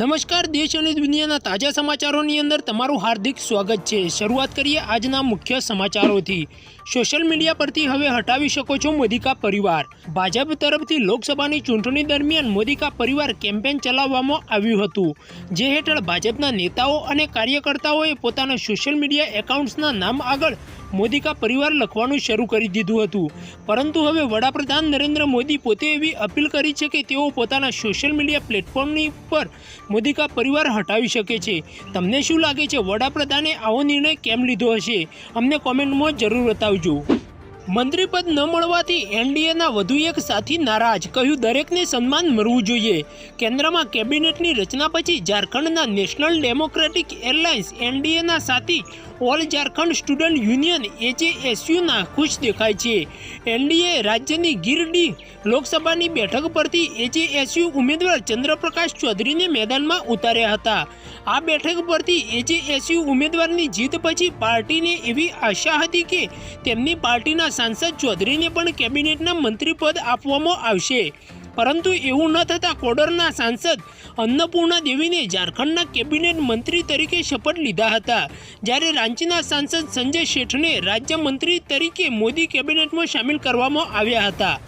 નમસ્કાર, દેશ અને દુનિયાના તાજા સમાચારોની અંદર તમારું હાર્દિક સ્વાગત છે. શરૂઆત કરીએ આજના મુખ્ય સમાચારોથી. સોશિયલ મીડિયા પરથી હવે હટાવી શકો છો મોદીકા પરિવાર. ભાજપ તરફથી લોકસભાની ચૂંટણી દરમિયાન મોદીકા પરિવાર કેમ્પેન ચલાવવામાં આવ્યું હતું. જે હેઠળ ભાજપના નેતાઓ અને કાર્યકર્તાઓએ પોતાના સોશિયલ મીડિયા એકાઉન્ટ્સના નામ આગળ મોદીકા પરિવાર લખવાનું શરૂ કરી દીધું હતું. પરંતુ હવે વડાપ્રધાન નરેન્દ્ર મોદી પોતે એવી અપીલ કરી છે કે તેઓ પોતાના સોશિયલ મીડિયા પ્લેટફોર્મની પર મોદીકા પરિવાર હટાવી શકે છે. તમને શું લાગે છે? વડાપ્રધાને આવો નિર્ણય કેમ લીધો હશે? અમને કોમેન્ટમાં જરૂર બતાવજો. મંત્રીપદ ન મળવાથી એનડીએના વધુ એક સાથી નારાજ, કહ્યું દરેકને સન્માન મળવું જોઈએ. કેન્દ્રમાં કેબિનેટની રચના પછી ઝારખંડના નેશનલ ડેમોક્રેટિક એરલાઇન્સ એનડીએના સાથી ઓલ ઝારખંડ સ્ટુડન્ટ યુનિયન એજેએસયુના ખુશ દેખાય છે. એનડીએ રાજ્યની ગીરડી લોકસભાની બેઠક પરથી એજેએસયુ ઉમેદવાર ચંદ્રપ્રકાશ ચૌધરીને મેદાનમાં ઉતાર્યા હતા. આ બેઠક પરથી એજેએસયુ ઉમેદવારની જીત પછી પાર્ટીને એવી આશા હતી કે તેમની પાર્ટીના સાંસદ ચૌધરીને પણ કેબિનેટના મંત્રીપદ આપવામાં આવશે. પરંતુ એવું ન થતાં કોડરના સાંસદ અન્નપૂર્ણા દેવીને ઝારખંડના કેબિનેટ મંત્રી તરીકે શપથ લીધા હતા. જ્યારે રાંચીના સાંસદ સંજય શેઠને રાજ્ય મંત્રી તરીકે મોદી કેબિનેટમાં સામેલ કરવામાં આવ્યા હતા.